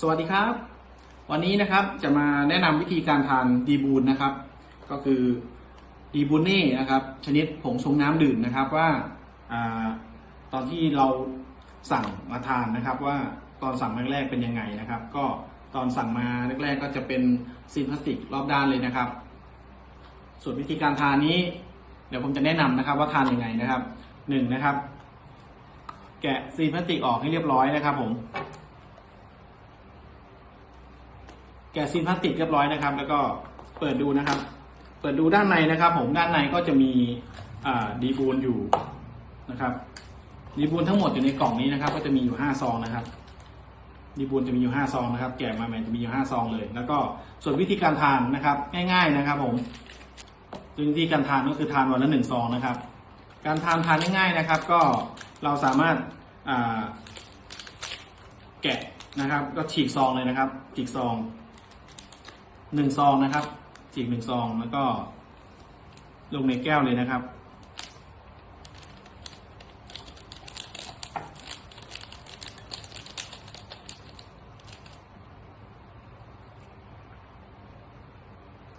สวัสดีครับ วันนี้นะครับจะมาแนะนำวิธีการทานดีบูนนะครับ ก็คือดีบูเน่นะครับ ชนิดผงชงน้ำดื่มนะครับว่าอตอนที่เราสั่งมาทานนะครับ ว่าตอนสั่งแรกๆเป็นยังไงนะครับ ก็ตอนสั่งมาแรกๆก็จะเป็นซีนพลาสติกรอบด้านเลยนะครับ ส่วนวิธีการทานนี้ เดี๋ยวผมจะแนะนำนะครับว่าทานยังไงนะครับหนึ่งนะครับ แกะซีนพลาสติกออกให้เรียบร้อยนะครับ ผม แกะซีนพลาสติกเรียบร้อยนะครับ แล้วก็เปิดดูนะครับ เปิดดูด้านในนะครับ ผมด้านในก็จะมีดีบูนอยู่นะครับดีบูนทั้งหมดอยู่ในกล่องนี้นะครับ ก็จะมีอยู่ห้าซองนะครับดีบูนจะมีอยู่ห้าซองนะครับ แกะมาใหม่จะมีอยู่ห้าซองเลย แล้วก็ส่วนวิธีการทานนะครับ ง่าย ๆนะครับ ผมวิธีการทานก็คือทานวันละหนึ่งซองนะครับ การทานทานง่ายๆนะครับ ก็เราสามารถแกะนะครับ ก็ฉีกซองเลยนะครับฉีกซอง หนึ่งซองนะครับฉีกหนึ่งซองแล้วก็ ลงในแก้วเลยนะครับ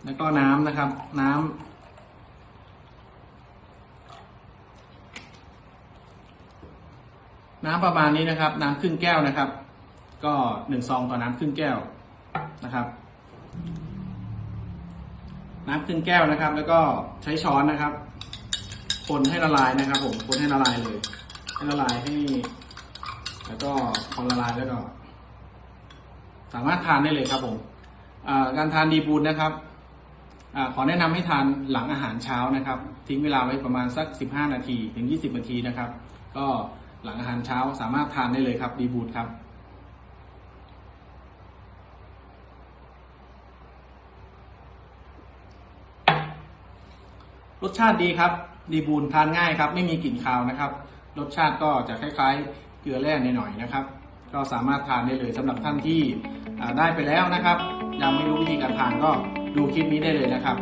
แล้วก็น้ำนะครับ น้ำน้ำประมาณนี้นะครับ น้ำครึ่งแก้วนะครับ ก็หนึ่งซองต่อน้ำครึ่งแก้วนะครับ น้ำครึ่งแก้วนะครับ แล้วก็ใช้ช้อนนะครับ คนให้ละลายนะครับ ผมคนให้ละลายเลย ให้ละลายให้ แล้วก็พอละลายแล้วก็ สามารถทานได้เลยครับผมการทานดีบูนนะครับอขอแนะนำให้ทานหลังอาหารเช้านะครับ ทิ้งเวลาไว้ประมาณสัก 15 นาที ถึง 20 นาทีนะครับ ก็หลังอาหารเช้าสามารถทานได้เลยครับดีบูนครับ รสชาติดีครับ ดีบูนทานง่ายครับ ไม่มีกลิ่นคาวนะครับ รสชาติก็จะคล้าย ๆ เกลือแร่หน่อยๆนะครับ ก็สามารถทานได้เลยสำหรับท่านที่ได้ไปแล้วนะครับ ยังไม่รู้วิธีการทานก็ดูคลิปนี้ได้เลยนะครับ